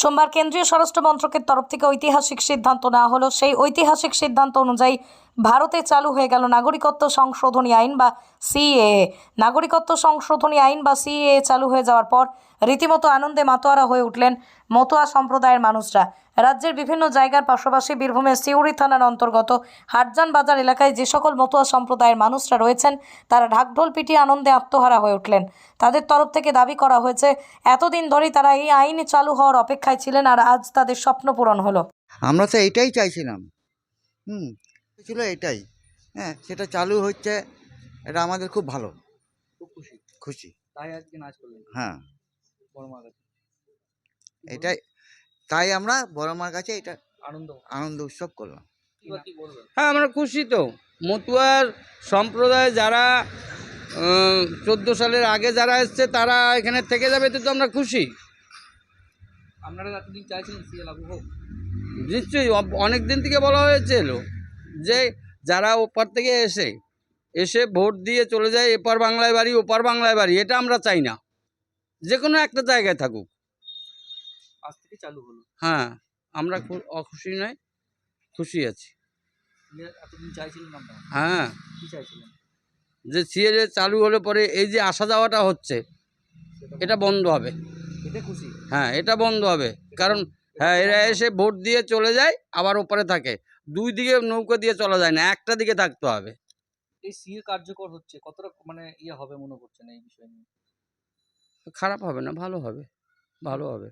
সোমবার কেন্দ্রীয় স্বরাষ্ট্র মন্ত্রকের তরফ থেকে ঐতিহাসিক সিদ্ধান্ত নেওয়া হলো। সেই ঐতিহাসিক সিদ্ধান্ত অনুযায়ী ভারতে চালু হয়ে গেল নাগরিকত্ব সংশোধনী আইন বা সিএএ। নাগরিকত্ব সংশোধনী আইন বা সিএ চালু হয়ে যাওয়ার পর রীতিমতো আনন্দে মাতোয়ারা হয়ে উঠলেন মতুয়া সম্প্রদায়ের মানুষরা। রাজ্যের বিভিন্ন জায়গার পাশাপাশি বীরভূমের সিউড়ি থানার অন্তর্গত হাটজান বাজার এলাকায় যে সকল মতুয়া সম্প্রদায়ের মানুষরা রয়েছেন, তারা ঢাকঢোল পিটিয়ে আনন্দে আত্মহারা হয়ে উঠলেন। তাদের তরফ থেকে দাবি করা হয়েছে, এতদিন ধরেই তারা এই আইন চালু হওয়ার অপেক্ষায় ছিলেন আর আজ তাদের স্বপ্ন পূরণ হলো। আমরা তো এইটাই চাইছিলাম। হুম ছিল এটাই। হ্যাঁ সেটা চালু হচ্ছে এটা আমাদের খুব ভালো। খুব খুশি? খুশি। তাই আজকে নাচ করলেন? হ্যাঁ। বড় মার কাছে? এটাই তাই আমরা বড় মার কাছে এটা আনন্দ। আনন্দ উৎসব করলাম। হ্যাঁ আমরা খুশি তো। মতুয়ার সম্প্রদায় যারা চোদ্দ সালের আগে যারা এসছে তারা এখানে থেকে যাবে এতে তো আমরা খুশি। আপনারা এতদিন চাইছিলেন নিশ্চয়ই অনেক দিন থেকে বলা হয়েছিল যে যারা ওপার থেকে এসে এসে ভোট দিয়ে চলে যায় এপার বাংলায় বাড়ি ওপার বাংলায় বাড়ি এটা আমরা চাই না। যে কোনো একটা জায়গায় থাকুক। আজ থেকে চালু হলো। হ্যাঁ আমরা খু- অখুশি নয় খুশি আছি। এতদিন চাইছিলেন আপনারা হ্যাঁ। কি চাইছিলেন? যে সিএ চালু হলে পরে এই যে আসা যাওয়াটা হচ্ছে এটা বন্ধ। হবে। খুশি? হ্যাঁ এটা বন্ধ হবে। কারণ হ্যাঁ এরা এসে ভোট দিয়ে চলে যায় আবার ওপারে থাকে। দুই দিকে নৌকা দিয়ে চলা যায় না একটা দিকে থাকতে হবে। এই সিএ কার্যকর হচ্ছে কতটা মানে ইয়ে হবে মনে করছেন এই বিষয় নিয়ে? খারাপ হবে না ভালো হবে ভালো হবে।